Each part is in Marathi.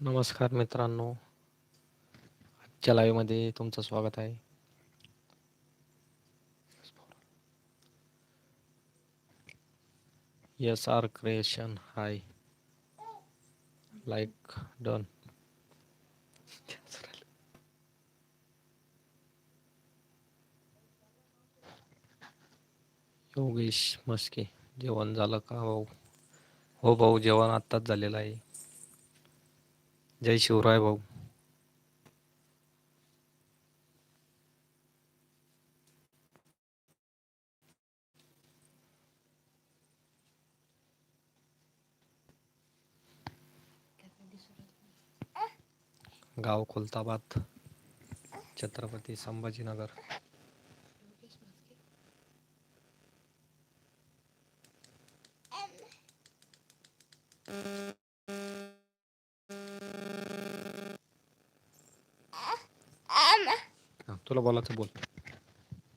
नमस्कार मित्रांनो. आजच्या लाईव्हमध्ये तुमचं स्वागत आहे. S R creation hi like done Yogesh Maske जेवण झालं का भाऊ? हो भाऊ जेवण आत्ताच झालेलं आहे. जय शिवराय भाऊ गाव खुलताबाद छत्रपती संभाजीनगर। हा, तुला बोलायचं बोल.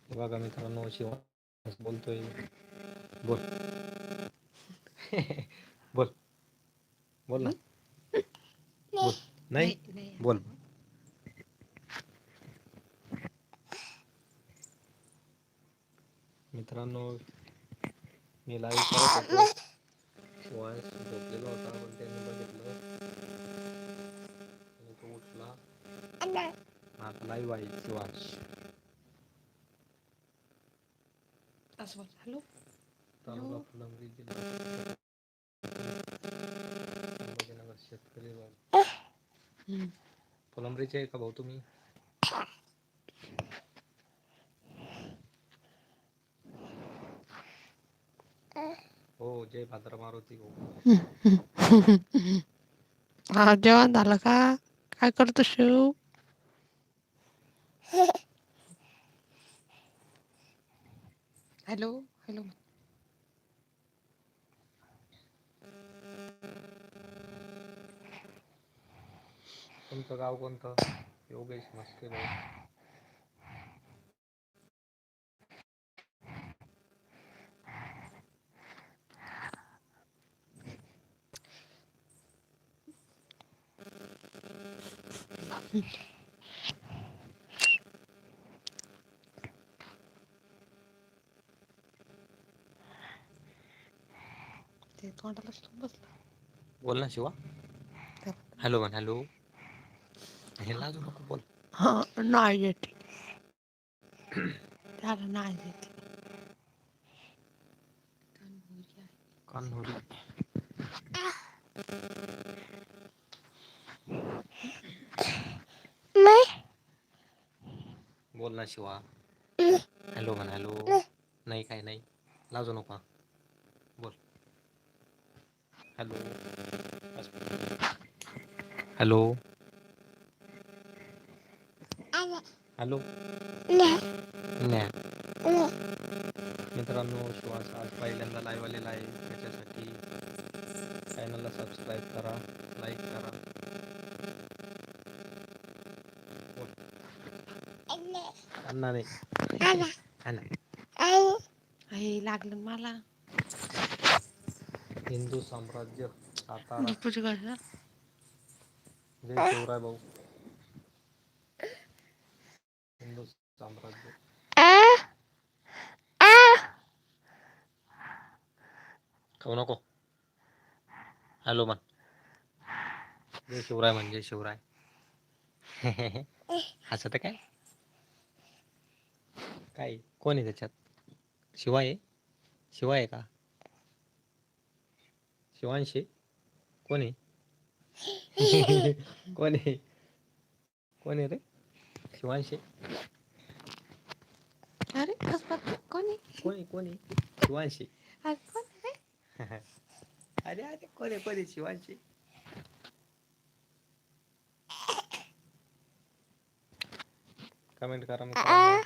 हे बघा मित्रांनो शिवा बोलतोय. बोल. बोल. बोल ना. बोल. नाही? बोल. मित्रांनो मी लाईव्ह करत होतो. शिवाय झोपलेला होता पण त्यांनी बघितलं. आणि तो उठला. आता लाईव्ह आहे शिवांश असं बोल हॅलो तालुका फुलंब्री जिल्हा संभाजीनगर शेतकरी भाऊ फुलंब्रीचे आहे का भाऊ तुम्ही हो जय भाद्र मारुती भाऊ हा जेवण झालं का काय करतो शिव हॅलो हॅलो. तुमचं गाव कोणतं? योगेश मस्के भाऊ ते तोंडाला स्टोन बसला बोल ना शिवा हॅलो म्हण हॅलो हे लाजू नको बोल हा नाही येते त्याला नाही येते कान्होरी बोल ना शिवा हॅलो म्हण हॅलो नाही काय नाही लाजू नको बोल हॅलो. हॅलो. हॅलो. न्या. मित्रांनो शिवास आज पहिल्यांदा लाईव्ह आलेला आहे. त्याच्यासाठी चॅनलला सबस्क्राईब करा लाईक करा. अण्णा. नाही अण्णा हे लागलं मला. हिंदू साम्राज्य सातारा. जय शिवराय भाऊ. हिंदू साम्राज्य. खाऊ नको. हॅलो म्हण जय शिवराय म्हण जय शिवराय. हसत काय? काय? कोण आहे त्याच्यात? शिवाय आहे? शिवाय आहे का? शिवांशी कोण? आहे कोण आहे कोण आहे रे शिवांशी अरे कोणी? कोणी कोणी? शिवांशी अरे कोण अरे कोणी कोणी? शिवांशी कमेंट करा मित्रांनो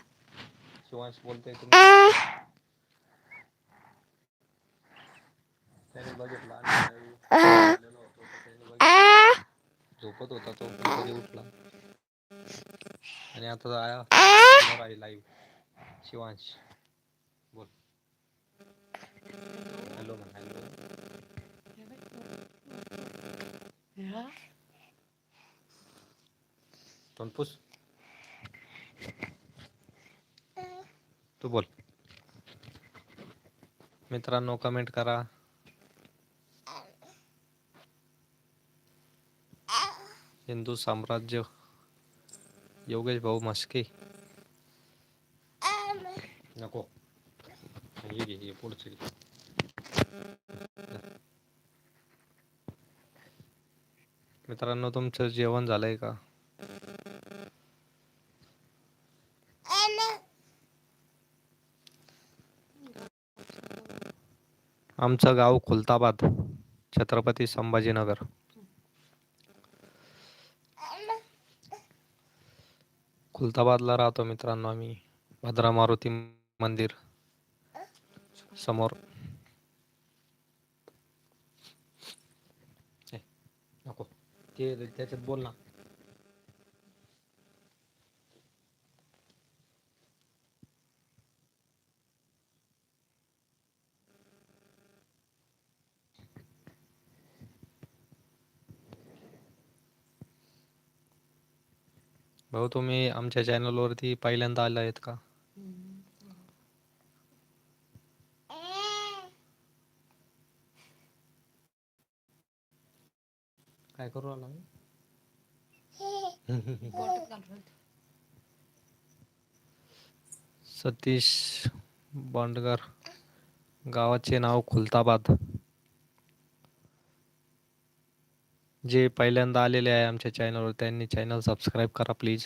शिवांश बोलतोय तुम्ही त्याने बघितला आणि झोपलेलो होतो तर त्याने बघितलं. झोपत होता तो कधी उठला. आणि आता आया लाईव्ह शिवांश बोल. हॅलो म्हण हॅलो हा तोंड पुस. तू बोल. मित्रांनो कमेंट करा. हिंदू साम्राज्य योगेश भाऊ म्हस्के. नको. हे घे हे पुढचे मित्रांनो तुमचं जेवण झालंय का? आमचं गाव खुलताबाद छत्रपती संभाजीनगर. खुलताबादला राहतो मित्रांनो आम्ही. भद्रा मारुती मंदिर समोर. नको. ते त्याच्यात बोल ना. भाऊ तुम्ही आमच्या चॅनल वरती पहिल्यांदा आला आहेत का? काय करू आला सतीश बांडगर गावाचे नाव खुलताबाद. जे पहिल्यांदा आलेले आहे आमच्या चॅनलवर त्यांनी चॅनल सबस्क्राईब करा प्लीज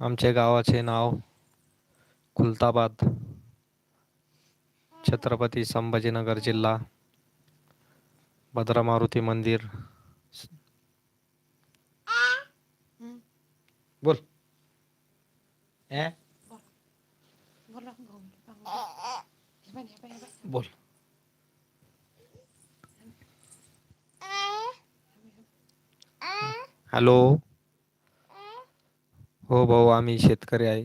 आमच्या गावाचे नाव खुलताबाद छत्रपती संभाजीनगर जिल्हा भद्रा मारुती मंदिर. बोल. ए बोला भाऊ. हे पाह्य, हे पाह्य, हे पाह्य. बोल. हॅलो. हो भाऊ आम्ही शेतकरी आहे.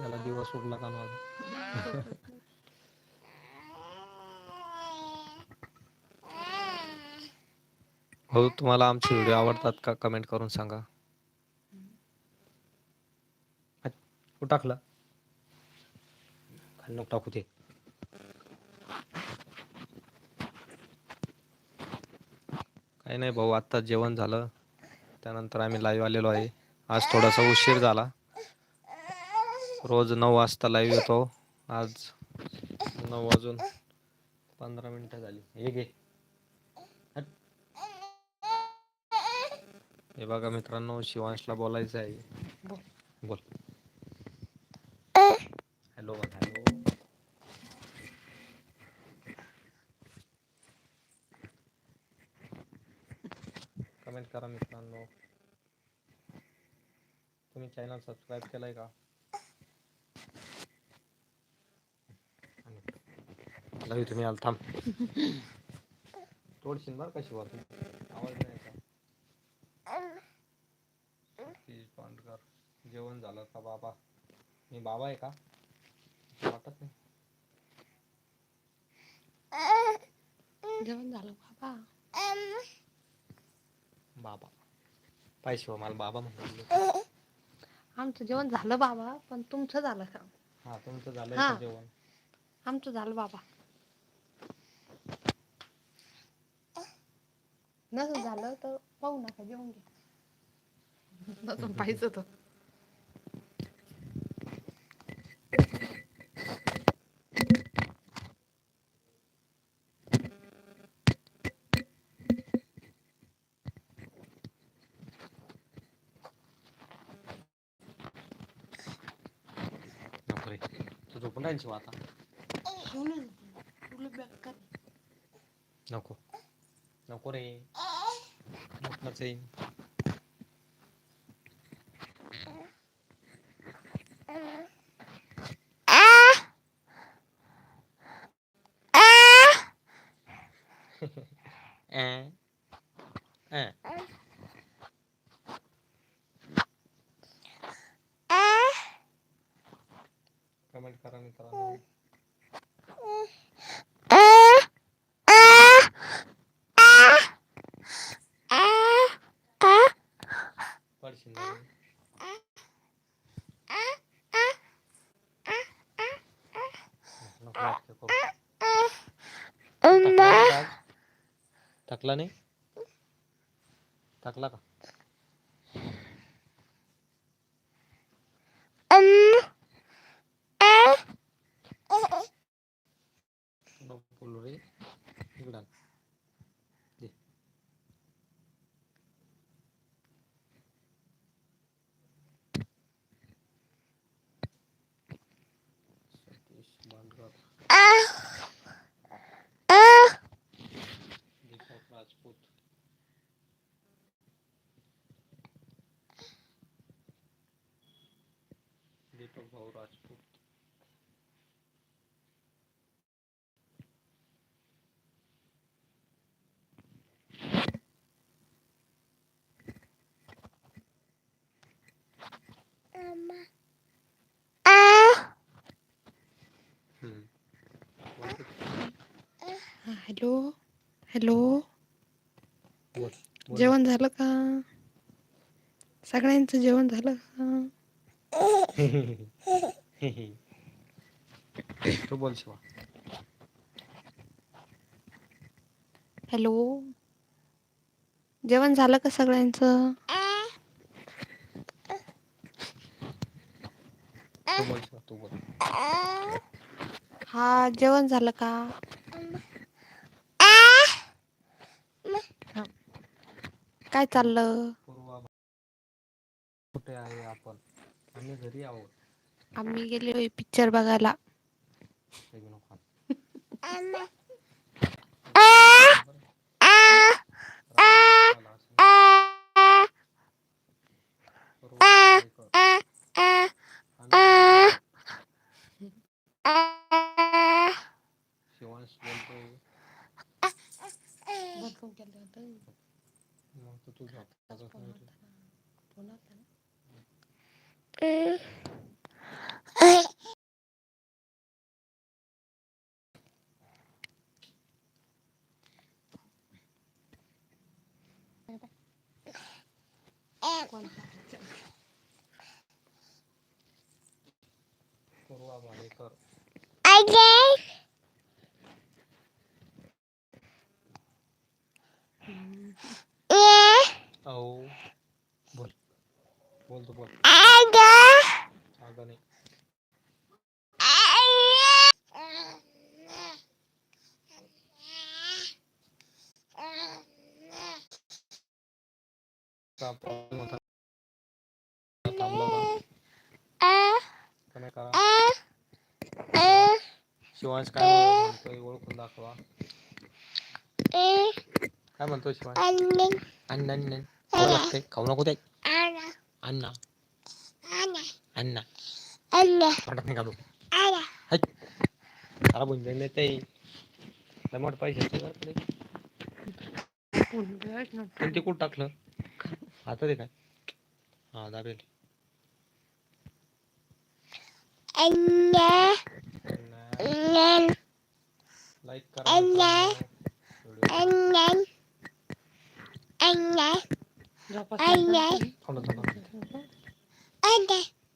याला दिवस उरला का माझा? हो तुम्हाला आमचे व्हिडिओ आवडतात का? कमेंट करून सांगा. टाकलं? खाली नको टाकू ते काही नाही भाऊ आत्ता जेवण झालं. त्यानंतर आम्ही लाईव्ह आलेलो आहे. आज थोडासा उशीर झाला. रोज नऊ वाजता लाईव्ह येतो. आज नऊ वाजून पंधरा मिनिटं झाली. हे घे. हे बघा मित्रांनो शिवांशला बोलायचं आहे. बोल. बोल. Hello hello. कमेंट करा मित्रांनो. तुम्ही चॅनल सबस्क्राईब केलंय का? लवी तुम्ही आल थांब. तोडशील बरं का शिवा तू आवाज नाही येत आहे. सतीश पांडकर जेवण झालं का बाबा मी बाबा आहे का? वाटत नाही. जेवण झालं बाबा. बाबा. शिवा मला बाबा म्हणून आमचं जेवण झालं बाबा पण तुमचं झालं का? हा तुमचं हा. का जेवण. आमचं झालं बाबा. नसं झालं तर पाहू नका जेवण घ्या. नसून पाहिजे तर नको रे तू झोपून आता नको नको रे झोपणंच येईन कमेंट करा मित्रांनो पडशील ना रे. नको नाटकं करू. थकला नाही का आज? थकला नाही थकला का नको बोलू रे इकडं आण. दे. सतीश बांडकर दीपक राजपूत दीपक भाऊ राजपूत हम्म. बोल तू. हॅलो हॅलो बोल बोल. जेवण झालं का? सगळ्यांचं जेवण झालं का? तू बोल शिवा. हॅलो जेवण झालं का सगळ्यांचं तू बोल शिवा तू बोल हा जेवण झालं का? हा. काय चाललं? पूर्वा कुठे आहे आपण? आम्ही घरी आहोत. आम्ही गेलोय पिक्चर बघायला. मग तर तू झोप. माझं काय रे? पूर्वा बोल तू बोल अगं नाही का problem होता? थांबला का? का नाही करा? शिवांश काय म्हणतोय ओळखून दाखवा काय म्हणतोय शिवांश अन्न अन्न खाऊ लागते खाऊ नको ते अण्णा अण्णा घालू हाय. सारा बुंजन लय मोठं कडे पण ते कुठं टाकलं आता ते काय हा दाबेल लाईक करा. व्हिडिओ थांबा, थांबा.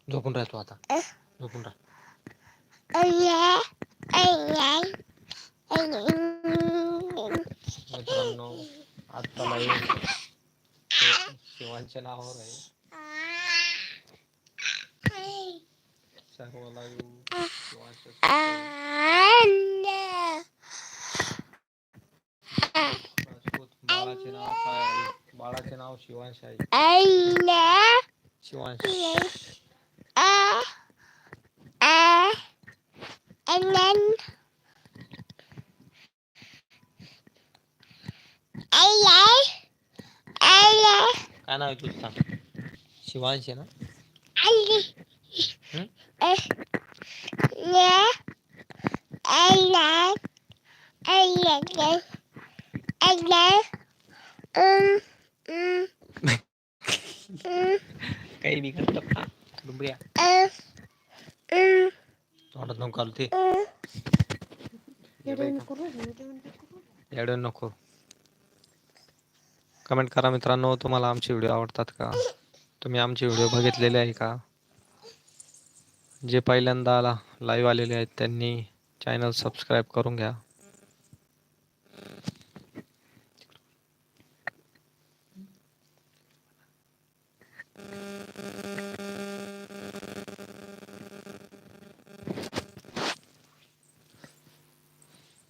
झोपून राहतो आता झोपून राह मित्रांनो आता लाईव्ह शिवांच्या नावावर आहे सर्व लाईव्ह शिवांच्या राजपूत बाळाचे नाव काय आहे बाळाचे नाव शिवांश आहे शिवांश काय नाव आहे तुझं सांग शिवांश आहे ना हं? काही बी करतो का डुबऱ्या तोंडात नको घालू ते येडं नको करू. कमेंट करा मित्रांनो तुम्हाला आमचे व्हिडिओ आवडतात का? तुम्ही आमचे व्हिडिओ बघितलेले आहे का? जे पहिल्यांदा लाईव्ह आलेले आहेत त्यांनी चॅनल सबस्क्राईब करून घ्या.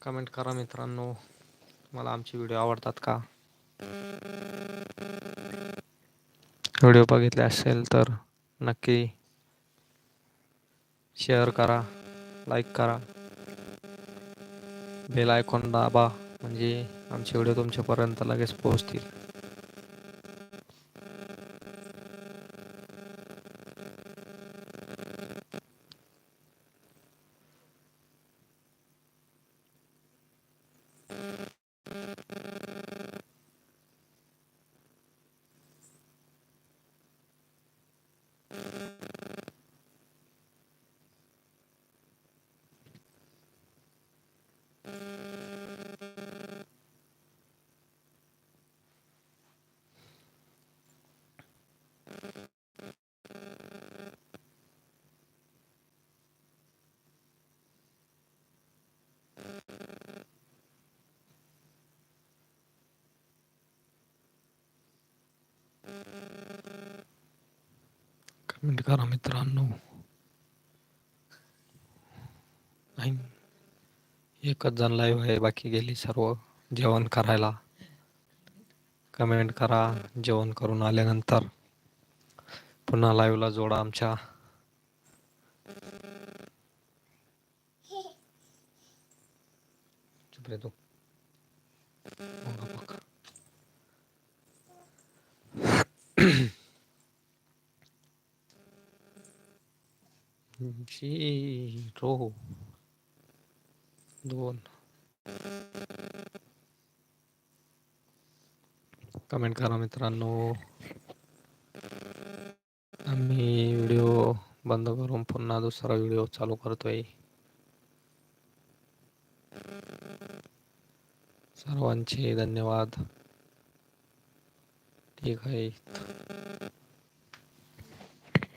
कमेंट करा मित्रांनो. तुम्हाला आमचे व्हिडिओ आवडतात का? व्हिडिओ बघितले असेल तर नक्की शेअर करा लाईक करा. बेल आयकॉन दाबा म्हणजे आमचे व्हिडिओ तुमच्यापर्यंत लगेच पोहोचतील. कमेंट करा मित्रांनो नाही एकच जण लाईव्ह आहे. बाकी गेली सर्व. जेवण करायला. कमेंट करा. जेवण करून आल्यानंतर. पुन्हा लाईव्हला जोडा आमच्या चुप रे तू भोंगा बघ. झिरो दोन कमेंट करा मित्रांनो आम्ही व्हिडिओ बंद करून पुन्हा दुसरा व्हिडिओ चालू करतोय सर्वांचे धन्यवाद ठीक आहे